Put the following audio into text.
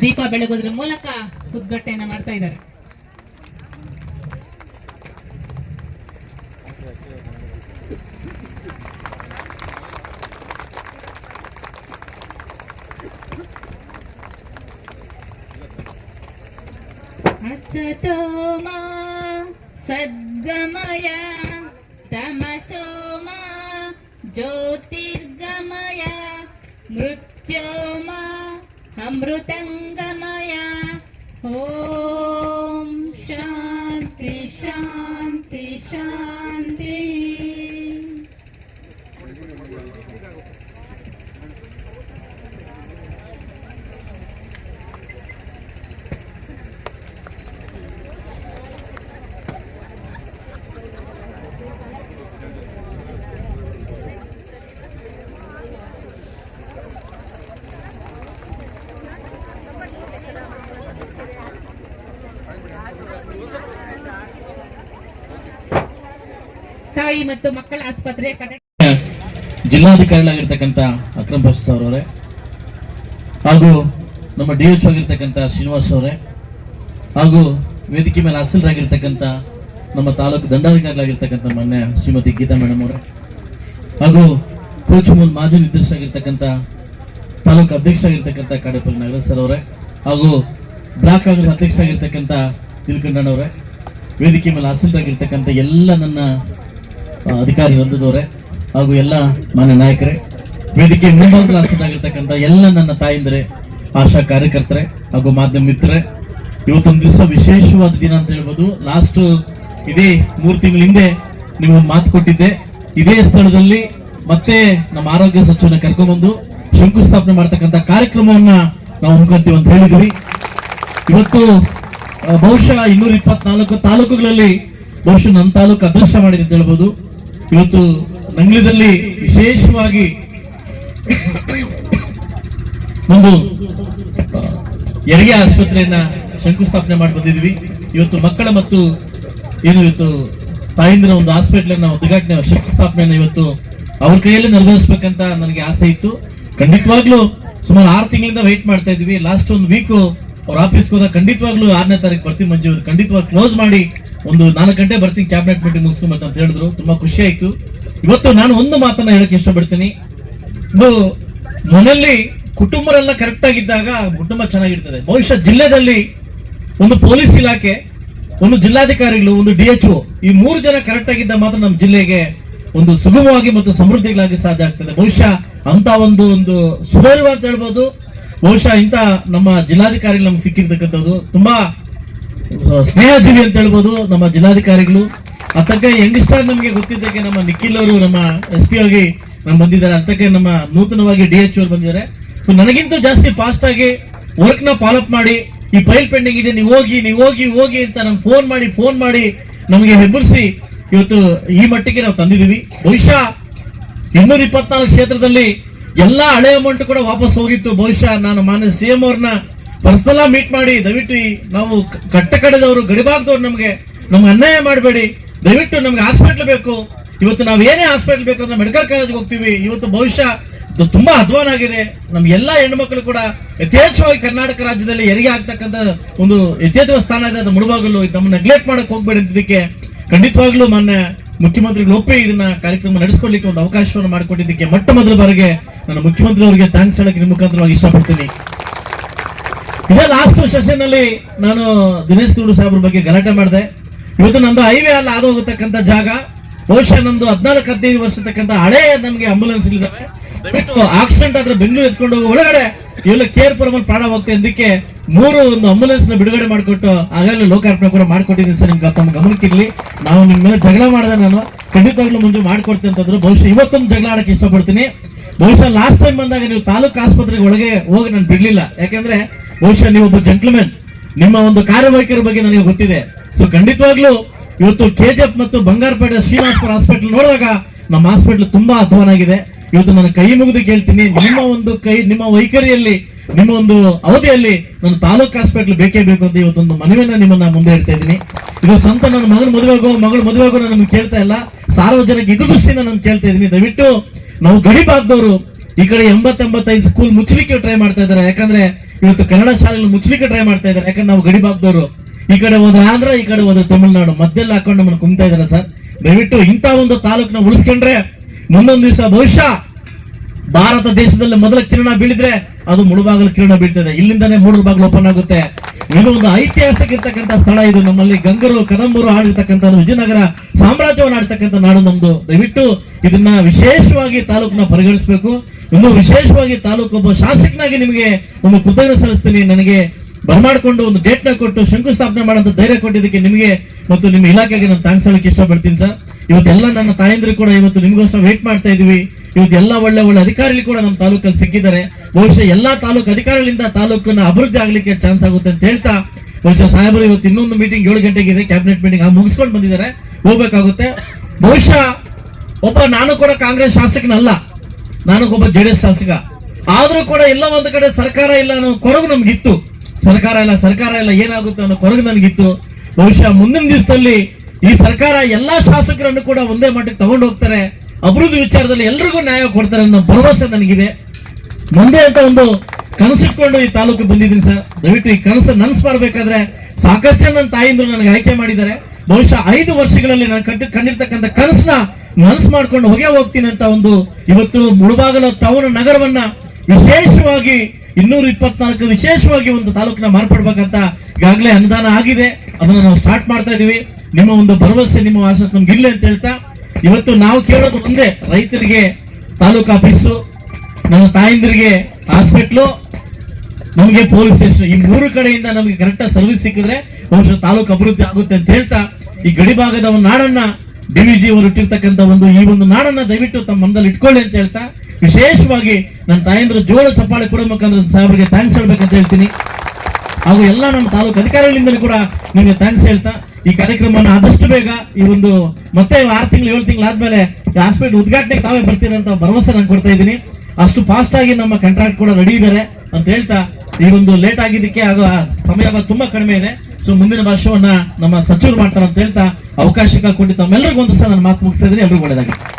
ದೀಪ ಬೆಳಗೋದ್ರ ಮೂಲಕ ಉದ್ಘಾಟನೆ ಮಾಡ್ತಾ ಇದ್ದಾರೆ. ಅಸತೋಮ ಸದ್ಗಮಯ ತಮಸೋಮ ಜ್ಯೋತಿರ್ಗಮಯ ಮೃತ್ಯೋಮ अमृतङ्गमय। ॐ शान्ति शान्ति शान्ति। ತಾಯಿ ಮತ್ತು ಮಕ್ಕಳ ಆಸ್ಪತ್ರೆ ಜಿಲ್ಲಾಧಿಕಾರಿಗಳಾಗಿರ್ತಕ್ಕಂಥ ಅಕ್ರಮ್ ಬಸ್ ಅವರವರೇ, ಹಾಗೂ ನಮ್ಮ ಡಿ ಎಚ್ ಆಗಿರ್ತಕ್ಕಂಥ ಶ್ರೀನಿವಾಸ್ ಅವರೇ ಹಾಗೂ ವೇದಿಕೆ ಮೇಲೆ ಅಸಲರಾಗಿರ್ತಕ್ಕಂಥ ನಮ್ಮ ತಾಲೂಕು ದಂಡಾಧಿಕಾರಿಗಳಾಗಿರ್ತಕ್ಕಂಥ ಮಾನ್ಯ ಶ್ರೀಮತಿ ಗೀತಾ ಮೇಡಮ್ ಅವರೇ ಹಾಗೂ ಕೋಚ್ ಮೂಲ್ ಮಾಜಿ ನಿರ್ದೇಶಕರಾಗಿರ್ತಕ್ಕಂಥ ತಾಲೂಕು ಅಧ್ಯಕ್ಷ ಆಗಿರ್ತಕ್ಕಂಥ ಕಾಡೇಪಲ್ಲಿ ನಾಗರಾಜ್ ಸರ್ ಅವರೇ ಹಾಗೂ ಬ್ಲಾಕ್ ಕಾಂಗ್ರೆಸ್ ಅಧ್ಯಕ್ಷ ಆಗಿರ್ತಕ್ಕಂಥ ನಿಲ್ಕಂಡಣ್ಣ ಅವರೇ ವೇದಿಕೆ ಮೇಲೆ ಅಸಲರಾಗಿರ್ತಕ್ಕಂಥ ಎಲ್ಲ ನನ್ನ ಅಧಿಕಾರಿ ಹೊಂದಿದವರೇ ಹಾಗೂ ಎಲ್ಲ ಮಾನ್ಯ ನಾಯಕರೇ, ವೇದಿಕೆ ಮುಂಭಾಗದಲ್ಲಿ ಹಾಸನಾಗಿರ್ತಕ್ಕಂಥ ಎಲ್ಲ ನನ್ನ ತಾಯಿಂದರೆ, ಆಶಾ ಕಾರ್ಯಕರ್ತರೆ ಹಾಗೂ ಮಾಧ್ಯಮ ಮಿತ್ರರೇ ಇವತ್ತೊಂದು ದಿವಸ ವಿಶೇಷವಾದ ದಿನ ಅಂತ ಹೇಳ್ಬೋದು. ಲಾಸ್ಟ್ ಇದೇ ಮೂರು ತಿಂಗಳ ಹಿಂದೆ ಒಂದು ಮಾತು ಕೊಟ್ಟಿದ್ದೆ. ಇದೇ ಸ್ಥಳದಲ್ಲಿ ಮತ್ತೆ ನಮ್ಮ ಆರೋಗ್ಯ ಸಚಿವನ ಕರ್ಕೊಂಡ್ಬಂದು ಶಂಕುಸ್ಥಾಪನೆ ಮಾಡ್ತಕ್ಕಂಥ ಕಾರ್ಯಕ್ರಮವನ್ನ ನಾವು ಹಮ್ಮಿಕೊಂತೀವಿ ಅಂತ ಹೇಳಿದ್ವಿ ಇವತ್ತು ಬಹುಶಃ ಇನ್ನೂರ ಇಪ್ಪತ್ನಾಲ್ಕು ತಾಲೂಕುಗಳಲ್ಲಿ, ಬಹುಶಃ ನನ್ನ ತಾಲೂಕು ಅದೃಷ್ಟ ಮಾಡಿದೆ ಅಂತ ಹೇಳ್ಬೋದು. ಇವತ್ತು ನಂಗ್ಲಿದಲ್ಲಿ ವಿಶೇಷವಾಗಿ ಒಂದು ಎರಿಗೆ ಆಸ್ಪತ್ರೆಯನ್ನ ಶಂಕುಸ್ಥಾಪನೆ ಮಾಡಿ ಬಂದಿದ್ವಿ. ಇವತ್ತು ಮಕ್ಕಳ ಮತ್ತು ಏನು ಇವತ್ತು ತಾಯಿಂದ್ರ ಒಂದು ಹಾಸ್ಪಿಟಲ್ ನಾವು ಉದ್ಘಾಟನೆ ಶಂಕುಸ್ಥಾಪನೆಯನ್ನ ಇವತ್ತು ಅವ್ರ ಕೈಯಲ್ಲಿ ನೆರವೇರಿಸ್ಬೇಕಂತ ನನಗೆ ಆಸೆ ಇತ್ತು. ಖಂಡಿತವಾಗ್ಲೂ ಸುಮಾರು ಆರು ತಿಂಗಳಿಂದ ವೆಯ್ಟ್ ಮಾಡ್ತಾ ಇದ್ವಿ ಲಾಸ್ಟ್ ಒಂದು ವೀಕ್ ಅವ್ರ ಆಫೀಸ್ಗೆ ಹೋದಾಗ ಖಂಡಿತವಾಗ್ಲೂ ಆರನೇ ತಾರೀಕು ಬರ್ತೀನಿ ಮಂಜು. ಖಂಡಿತವಾಗಿ ಕ್ಲೋಸ್ ಮಾಡಿ. ಒಂದು ನಾಲ್ಕು ಗಂಟೆ ಬರ್ತೀನಿ ಕ್ಯಾಬಿನೆಟ್ ಮೀಟಿಂಗ್ ಮುಗಿಸ್ಕೊಂಬತ್ತ ಅಂತ ಹೇಳಿದ್ರು. ತುಂಬಾ ಖುಷಿ ಆಯ್ತು. ಇವತ್ತು ನಾನು ಒಂದು ಮಾತನ್ನ ಹೇಳಕ್ಕೆ ಇಷ್ಟಪಡ್ತೀನಿ. ಇದು ಮನೆಯಲ್ಲಿ ಕುಟುಂಬರೆಲ್ಲ ಕರೆಕ್ಟ್ ಆಗಿದ್ದಾಗ ಕುಟುಂಬ ಚೆನ್ನಾಗಿರ್ತದೆ. ಬಹುಶಃ ಜಿಲ್ಲೆದಲ್ಲಿ ಒಂದು ಪೊಲೀಸ್ ಇಲಾಖೆ, ಒಂದು ಜಿಲ್ಲಾಧಿಕಾರಿಗಳು, ಒಂದು ಡಿ ಎಚ್ ಈ ಮೂರು ಜನ ಕರೆಕ್ಟ್ ಆಗಿದ್ದ ಮಾತ್ರ ನಮ್ಮ ಜಿಲ್ಲೆಗೆ ಒಂದು ಸುಗಮವಾಗಿ ಮತ್ತು ಸಮೃದ್ಧಿಗಳಾಗಿ ಸಾಧ್ಯ ಆಗ್ತದೆ. ಬಹುಶಃ ಅಂತ ಒಂದು ಒಂದು ಸುಧೈರ್ವ ಅಂತ ಹೇಳ್ಬೋದು. ಬಹುಶಃ ಇಂಥ ನಮ್ಮ ಜಿಲ್ಲಾಧಿಕಾರಿಗಳು ನಮ್ಗೆ ಸಿಕ್ಕಿರ್ತಕ್ಕಂಥದ್ದು ತುಂಬಾ ಸ್ನೇಹಜೀವಿ ಅಂತ ಹೇಳ್ಬೋದು ನಮ್ಮ ಜಿಲ್ಲಾಧಿಕಾರಿಗಳು. ಅತ್ತಕ್ಕೆ ಯಂಗ್ಸ್ಟರ್ ನಮಗೆ ಗೊತ್ತಿದ್ದಕ್ಕೆ ನಮ್ಮ ನಿಖಿಲ್ ಅವರು, ನಮ್ಮ ಎಸ್ ಪಿ ಆಗಿ ನಮ್ಮ ಬಂದಿದ್ದಾರೆ. ಅಂತಕ್ಕೆ ನಮ್ಮ ನೂತನವಾಗಿ ಡಿ ಎಚ್ ಅವರು ಬಂದಿದ್ದಾರೆ. ನನಗಿಂತ ಜಾಸ್ತಿ ಫಾಸ್ಟ್ ಆಗಿ ವರ್ಕ್ನ ಫಾಲೋಅಪ್ ಮಾಡಿ, ಈ ಫೈಲ್ ಪೆಂಡಿಂಗ್ ಇದೆ, ನೀವು ಹೋಗಿ ನೀವು ಹೋಗಿ ಹೋಗಿ ಅಂತ ನಮ್ಗೆ ಫೋನ್ ಮಾಡಿ ಫೋನ್ ಮಾಡಿ ನಮಗೆ ಹೆಬ್ಬರಿಸಿ ಇವತ್ತು ಈ ಮಟ್ಟಿಗೆ ನಾವು ತಂದಿದ್ದೀವಿ. ಬಹುಶಃ ಇನ್ನೂರ ಇಪ್ಪತ್ನಾಲ್ಕು ಕ್ಷೇತ್ರದಲ್ಲಿ ಎಲ್ಲಾ ಹಳೆ ಅಮೌಂಟ್ ಕೂಡ ವಾಪಸ್ ಹೋಗಿತ್ತು. ಬಹುಶಃ ನಾನು ಮಾನ್ಯ ಸಿ ಎಂ ಅವ್ರನ್ನ ಪರ್ಸನಲ್ ಮೀಟ್ ಮಾಡಿ, ದಯವಿಟ್ಟು ನಾವು ಕಟ್ಟ ಕಡೆದವರು, ಗಡಿಭಾಗದವ್ರು ನಮಗೆ, ನಮ್ಗೆ ಅನ್ಯಾಯ ಮಾಡಬೇಡಿ. ದಯವಿಟ್ಟು ನಮ್ಗೆ ಹಾಸ್ಪಿಟ್ಲ್ ಬೇಕು. ಇವತ್ತು ನಾವು ಏನೇ ಹಾಸ್ಪಿಟ್ಲ್ ಬೇಕು ಅಂದ್ರೆ ಮೆಡಿಕಲ್ ಕಾಲೇಜ್ಗೆ ಹೋಗ್ತೀವಿ. ಇವತ್ತು ಬಹುಶಃ ತುಂಬಾ ಅಧ್ವಾನ ಆಗಿದೆ. ನಮ್ಮ ಎಲ್ಲ ಹೆಣ್ಮಕ್ಳು ಕೂಡ ಯಥೇಚ್ಛವಾಗಿ ಕರ್ನಾಟಕ ರಾಜ್ಯದಲ್ಲಿ ಹೆರಿಗೆ ಆಗ್ತಕ್ಕಂಥ ಒಂದು ಯಥೇಚ್ಛ ಸ್ಥಾನ ಇದೆ. ಅದು ಮುಳುಬಾಗಲು. ನಮ್ಮ ನೆಗ್ಲೆಕ್ಟ್ ಮಾಡಕ್ ಹೋಗ್ಬೇಡಿ ಇದಕ್ಕೆ ಖಂಡಿತವಾಗ್ಲೂ ಮಾನ್ಯ ಮುಖ್ಯಮಂತ್ರಿಗಳು ಒಪ್ಪೇ ಇದನ್ನ ಕಾರ್ಯಕ್ರಮ ನಡೆಸ್ಕೊಡ್ಲಿಕ್ಕೆ ಒಂದು ಅವಕಾಶವನ್ನು ಮಾಡಿಕೊಟ್ಟಿದ್ದಕ್ಕೆ ಮೊಟ್ಟ ಮೊದಲ ಬಾರಿಗೆ ನಾನು ಮುಖ್ಯಮಂತ್ರಿ ಅವರಿಗೆ ಥ್ಯಾಂಕ್ಸ್ ಹೇಳಕ್ಕೆ ನಿಮ್ಮ ಮುಖಾಂತರವಾಗಿ ಇಷ್ಟಪಡ್ತೀನಿ. ಇದೇ ಲಾಸ್ಟ್ ಸೆಷನ್ ಅಲ್ಲಿ ನಾನು ದಿನೇಶ್ ಗುಂಡು ಸಾಹೇಬ್ರ ಬಗ್ಗೆ ಗಲಾಟೆ ಮಾಡಿದೆ. ಇವತ್ತು ನಂದು ಹೈವೇ ಅಲ್ಲಿ ಹಾದು ಹೋಗತಕ್ಕಂಥ ಜಾಗ. ಬಹುಶಃ ನಂದು ಹದಿನಾಲ್ಕು ಹದಿನೈದು ವರ್ಷ ಇರ್ತಕ್ಕಂಥ ಹಳೆ ನಮಗೆ ಆಂಬುಲೆನ್ಸ್ ಆಕ್ಸಿಡೆಂಟ್ ಆದ್ರೆ ಬೆಂಗಳೂರು ಎತ್ಕೊಂಡು ಹೋಗಿ. ಒಳಗಡೆ ಇವೆಲ್ಲ ಕೇರ್ ಪುರಮಲ್ಲಿ ಪ್ರಾಣ ಹೋಗ್ತೇನೆ ಇದಕ್ಕೆ ಮೂರು ಒಂದು ಆಂಬುಲೆನ್ಸ್ನ ಬಿಡುಗಡೆ ಮಾಡಿಕೊಟ್ಟು ಆಗಲೇ ಲೋಕಾರ್ಪಣೆ ಕೂಡ ಮಾಡಿಕೊಟ್ಟಿದ್ದೀನಿ ಸರ್, ನಿಮ್ಗೆ ತಮ್ಮ ಗಮನಕ್ಕಿರ್ಲಿ. ನಾವು ನಿಮ್ಮ ಮೇಲೆ ಜಗಳ ಮಾಡಿದೆ ನಾನು. ಖಂಡಿತವಾಗ್ಲೂ ಮುಂದೆ ಮಾಡಿಕೊಡ್ತೀನಿ ಅಂತಂದ್ರು. ಬಹುಶಃ ಇವತ್ತೊಂದು ಜಗಳ ಆಡಕ್ಕೆ ಇಷ್ಟಪಡ್ತೀನಿ. ಬಹುಶಃ ಲಾಸ್ಟ್ ಟೈಮ್ ಬಂದಾಗ ನೀವು ತಾಲೂಕು ಆಸ್ಪತ್ರೆಗೆ ಒಳಗೆ ಹೋಗಿ ನಾನು ಬಿಡ್ಲಿಲ್ಲ. ಯಾಕಂದ್ರೆ ಬಹುಶಃ ನೀವು ಒಬ್ಬ ಜೆಂಟ್ಲ್ಮೆನ್ ನಿಮ್ಮ ಒಂದು ಕಾರ್ಯವೈಖರ ಬಗ್ಗೆ ನನಗೆ ಗೊತ್ತಿದೆ. ಸೊ ಖಂಡಿತವಾಗ್ಲೂ ಇವತ್ತು ಕೆಜಿಎಫ್ ಮತ್ತು ಬಂಗಾರಪೇಟೆ ಶ್ರೀನಿವಾಸಪುರ ಹಾಸ್ಪಿಟಲ್ ನೋಡಿದಾಗ ನಮ್ಮ ಹಾಸ್ಪಿಟ್ಲ್ ತುಂಬಾ ಅಧ್ವಾನ ಆಗಿದೆ. ಇವತ್ತು ನಾನು ಕೈ ಮುಗಿದು ಕೇಳ್ತೀನಿ. ನಿಮ್ಮ ಒಂದು ಕೈ, ನಿಮ್ಮ ವೈಖರಿಯಲ್ಲಿ ನಿಮ್ಮ ಒಂದು ಅವಧಿಯಲ್ಲಿ ನಾನು ತಾಲೂಕ್ ಹಾಸ್ಪಿಟಲ್ ಬೇಕೇ ಬೇಕು ಅಂತ ಇವತ್ತೊಂದು ಮನವಿಯನ್ನ ನಿಮ್ಮನ್ನ ಮುಂದೆ ಇಡ್ತಾ ಇದ್ದೀನಿ. ಇದು ಸ್ವಂತ ನನ್ನ ಮಗನ ಮದುವೆಗೋ ಮಗಳ ಮದುವೆಗೋ ನಾನು ಕೇಳ್ತಾ ಇಲ್ಲ. ಸಾರ್ವಜನಿಕ ಇದು ದೃಷ್ಟಿಯಿಂದ ನಾನು ಕೇಳ್ತಾ ಇದ್ದೀನಿ. ದಯವಿಟ್ಟು ನಾವು ಗಡಿ ಭಾಗದವರು ಈ ಕಡೆ ಎಂಬತ್ತೆಂಬತ್ತೈದು ಸ್ಕೂಲ್ ಮುಚ್ಚಲಿಕ್ಕೆ ಟ್ರೈ ಮಾಡ್ತಾ ಇದ್ದಾರೆ. ಯಾಕಂದ್ರೆ ಇವತ್ತು ಕನ್ನಡ ಶಾಲೆಗಳು ಮುಚ್ಚಲಿಕ್ಕೆ ಟ್ರೈ ಮಾಡ್ತಾ ಇದ್ದಾರೆ. ಯಾಕಂದ್ರೆ ನಾವು ಗಡಿ ಭಾಗದವರು. ಈ ಕಡೆ ಹೋದ ಆಂಧ್ರ, ಈ ಕಡೆ ಹೋದ ತಮಿಳುನಾಡು. ಮಧ್ಯದಲ್ಲಿ ಹಾಕೊಂಡು ನಮ್ಮನ್ನು ಕುಂತಾ ಇದ್ದಾರೆ ಸರ್. ದಯವಿಟ್ಟು ಇಂಥ ಒಂದು ತಾಲೂಕನ್ನ ಉಳಿಸ್ಕೊಂಡ್ರೆ ಮುಂದೊಂದು ದಿವಸ ಬಹುಶಃ ಭಾರತ ದೇಶದಲ್ಲಿ ಮೊದಲ ಕಿರಣ ಬೀಳಿದ್ರೆ ಅದು ಮುಳುಬಾಗಲು ಕಿರಣ ಬೀಳ್ತದೆ. ಇಲ್ಲಿಂದಾನೇ ಬಾಗಿಲು ಓಪನ್ ಆಗುತ್ತೆ. ಇದು ಒಂದು ಐತಿಹಾಸಿಕ ಇರ್ತಕ್ಕಂಥ ಸ್ಥಳ ಇದು. ನಮ್ಮಲ್ಲಿ ಗಂಗರು, ಕದಂಬರು ಆಡಿರ್ತಕ್ಕಂಥ ವಿಜಯನಗರ ಸಾಮ್ರಾಜ್ಯವನ್ನು ಆಡ್ತಕ್ಕಂಥ ನಾಡು ನಮ್ದು. ದಯವಿಟ್ಟು ಇದನ್ನ ವಿಶೇಷವಾಗಿ ತಾಲೂಕನ್ನ ಪರಿಗಣಿಸಬೇಕು. ಇನ್ನು ವಿಶೇಷವಾಗಿ ತಾಲೂಕು ಒಬ್ಬ ಶಾಸಕನಾಗಿ ನಿಮಗೆ ಒಂದು ಕೃತಜ್ಞತೆ ಸಲ್ಲಿಸ್ತೀನಿ. ನನಗೆ ಬರಮಾಡ್ಕೊಂಡು ಒಂದು ಡೇಟ್ನ ಕೊಟ್ಟು ಶಂಕುಸ್ಥಾಪನೆ ಮಾಡಂತ ಧೈರ್ಯ ಕೊಟ್ಟಿದ್ದಕ್ಕೆ ನಿಮಗೆ ಮತ್ತು ನಿಮ್ಮ ಇಲಾಖೆಗೆ ನಾನು ಥ್ಯಾಂಕ್ಸ್ ಹೇಳಕ್ಕೆ ಇಷ್ಟಪಡ್ತೀನಿ ಸರ್. ಇವತ್ತೆಲ್ಲ ನನ್ನ ತಾಯಂದ್ರು ಕೂಡ ಇವತ್ತು ನಿಮಗೋಸ್ಕರ ವೇಟ್ ಮಾಡ್ತಾ ಇದೀವಿ ಎಲ್ಲ ಒಳ್ಳೆ ಒಳ್ಳೆ ಅಧಿಕಾರಿಗಳು ಕೂಡ ನಮ್ಮ ತಾಲೂಕಲ್ಲಿ ಸಿಕ್ಕಿದ್ದಾರೆ. ಬಹುಶಃ ಎಲ್ಲಾ ತಾಲೂಕು ಅಧಿಕಾರಿಗಳಿಂದ ತಾಲೂಕನ್ನ ಅಭಿವೃದ್ಧಿ ಆಗ್ಲಿಕ್ಕೆ ಚಾನ್ಸ್ ಆಗುತ್ತೆ ಅಂತ ಹೇಳ್ತಾ ಬಹುಶಃ ಸಾಹೇಬರು ಇವತ್ತು ಇನ್ನೊಂದು ಮೀಟಿಂಗ್ ಏಳು ಗಂಟೆಗೆ ಇದೆ ಕ್ಯಾಬಿನೆಟ್ ಮೀಟಿಂಗ್ ಮುಗಿಸ್ಕೊಂಡು ಬಂದಿದ್ದಾರೆ. ಹೋಗ್ಬೇಕಾಗುತ್ತೆ. ಬಹುಶಃ ಒಬ್ಬ ನಾನು ಕೂಡ ಕಾಂಗ್ರೆಸ್ ಶಾಸಕನಲ್ಲ. ನಾನು ಒಬ್ಬ ಜೆ ಡಿ ಎಸ್ ಶಾಸಕ. ಆದ್ರೂ ಕೂಡ ಎಲ್ಲ ಒಂದು ಕಡೆ ಸರ್ಕಾರ ಇಲ್ಲ ಅನ್ನೋ ಕೊರಗು ನಮ್ಗಿತ್ತು. ಸರ್ಕಾರ ಇಲ್ಲ ಸರ್ಕಾರ ಇಲ್ಲ, ಏನಾಗುತ್ತೆ ಅನ್ನೋ ಕೊರಗು ನನಗಿತ್ತು. ಬಹುಶಃ ಮುಂದಿನ ದಿವಸದಲ್ಲಿ ಈ ಸರ್ಕಾರ ಎಲ್ಲಾ ಶಾಸಕರನ್ನು ಕೂಡ ಒಂದೇ ಮಟ್ಟಿಗೆ ತಗೊಂಡು ಹೋಗ್ತಾರೆ ಅಭಿವೃದ್ಧಿ ವಿಚಾರದಲ್ಲಿ ಎಲ್ರಿಗೂ ನ್ಯಾಯ ಕೊಡ್ತಾರೆ ಅನ್ನೋ ಭರವಸೆ ನನಗಿದೆ. ಮುಂದೆ ಅಂತ ಒಂದು ಕನಸಿಟ್ಕೊಂಡು ಈ ತಾಲೂಕು ಬಂದಿದ್ದೀನಿ ಸರ್. ದಯವಿಟ್ಟು ಈ ಕನಸು ನನ್ಸ್ ಮಾಡಬೇಕಾದ್ರೆ ಸಾಕಷ್ಟು ನನ್ನ ತಾಯಿಂದ್ರು ನನಗೆ ಆಯ್ಕೆ ಮಾಡಿದ್ದಾರೆ. ಬಹುಶಃ ಐದು ವರ್ಷಗಳಲ್ಲಿ ನಾನು ಕಟ್ಟಿ ಕಂಡಿರ್ತಕ್ಕಂಥ ಕನಸನ್ನ ನನ್ಸ್ ಮಾಡ್ಕೊಂಡು ಹೊಗೆ ಹೋಗ್ತೀನಿ ಅಂತ ಒಂದು ಇವತ್ತು ಮುಳುಬಾಗಲ ಟೌನ್ ನಗರವನ್ನ ವಿಶೇಷವಾಗಿ ಇನ್ನೂರ ಇಪ್ಪತ್ನಾಲ್ಕು ವಿಶೇಷವಾಗಿ ಒಂದು ತಾಲೂಕಿನ ಮಾರ್ಪಡ್ಬೇಕಂತ ಈಗಾಗಲೇ ಅನುದಾನ ಆಗಿದೆ. ಅದನ್ನು ನಾವು ಸ್ಟಾರ್ಟ್ ಮಾಡ್ತಾ ಇದೀವಿ. ನಿಮ್ಮ ಒಂದು ಭರವಸೆ, ನಿಮ್ಮ ಆಶಸ್ ನಮ್ಗೆ ಇಲ್ಲ ಅಂತ ಹೇಳ್ತಾ ಇವತ್ತು ನಾವು ಕೇಳೋದು ಒಂದೇ, ರೈತರಿಗೆ ತಾಲೂಕು ಆಫೀಸು ನಮ್ಮ ತಾಯಂದಿರಿಗೆ ಹಾಸ್ಪಿಟ್ಲು ನಮಗೆ ಪೊಲೀಸ್ ಸ್ಟೇಷನ್ ಈ ಮೂರು ಕಡೆಯಿಂದ ನಮಗೆ ಕರೆಕ್ಟಾಗಿ ಸರ್ವಿಸ್ ಸಿಕ್ಕಿದ್ರೆ ಬಹುಶಃ ತಾಲೂಕು ಅಭಿವೃದ್ಧಿ ಆಗುತ್ತೆ ಅಂತ ಹೇಳ್ತಾ ಈ ಗಡಿ ಭಾಗದ ಒಂದು ನಾಡನ್ನ ಡಿ ವಿ ಜಿ ಅವರು ಇಟ್ಟಿರ್ತಕ್ಕಂಥ ಒಂದು ಈ ಒಂದು ನಾಡನ್ನ ದಯವಿಟ್ಟು ತಮ್ಮ ಮನದಲ್ಲಿ ಇಟ್ಕೊಳ್ಳಿ ಅಂತ ಹೇಳ್ತಾ ವಿಶೇಷವಾಗಿ ನನ್ನ ತಾಯಂದ್ರ ಜೋಳ ಚಪ್ಪಾಳೆ ಕೊಡಬೇಕಂದ್ರೆ ಸಾಹೇಬರಿಗೆ ಥ್ಯಾಂಕ್ಸ್ ಹೇಳ್ಬೇಕಂತ ಹೇಳ್ತೀನಿ. ಹಾಗೂ ಎಲ್ಲ ನಮ್ಮ ತಾಲೂಕು ಅಧಿಕಾರಿಗಳಿಂದಲೂ ಕೂಡ ನಿಮಗೆ ಥ್ಯಾಂಕ್ಸ್ ಹೇಳ್ತಾ ಈ ಕಾರ್ಯಕ್ರಮನ ಆದಷ್ಟು ಬೇಗ ಈ ಒಂದು ಮತ್ತೆ ಆರು ತಿಂಗಳು, ಏಳು ತಿಂಗಳು ಆದ್ಮೇಲೆ ಹಾಸ್ಪಿಟಲ್ ಉದ್ಘಾಟನೆಗೆ ತಾವೇ ಬರ್ತೀರಂತ ಅಂತ ಭರವಸೆ ನಾನು ಕೊಡ್ತಾ ಇದ್ದೀನಿ. ಅಷ್ಟು ಫಾಸ್ಟ್ ಆಗಿ ನಮ್ಮ ಕಾಂಟ್ರಾಕ್ಟ್ ಕೂಡ ರೆಡಿ ಇದ್ದಾರೆ ಅಂತ ಹೇಳ್ತಾ ಈ ಒಂದು ಲೇಟ್ ಆಗಿದ್ದಕ್ಕೆ ಆಗ ಸಮಯ ತುಂಬಾ ಕಡಿಮೆ ಇದೆ. ಸೊ ಮುಂದಿನ ವರ್ಷವನ್ನ ನಮ್ಮ ಸಚಿವರು ಮಾಡ್ತಾರೆ ಅಂತ ಹೇಳ್ತಾ ಅವಕಾಶಕ್ಕೆ ಕೊಟ್ಟು ತಮ್ಮೆಲ್ಲರಿಗೂ ಒಂದು ಸಹ ನಾನು ಮಾತು ಮುಗಿಸ್ತಾ ಇದ್ದೀನಿ. ಎಲ್ರಿಗೂ ಒಳ್ಳೆಯದಾಗಿ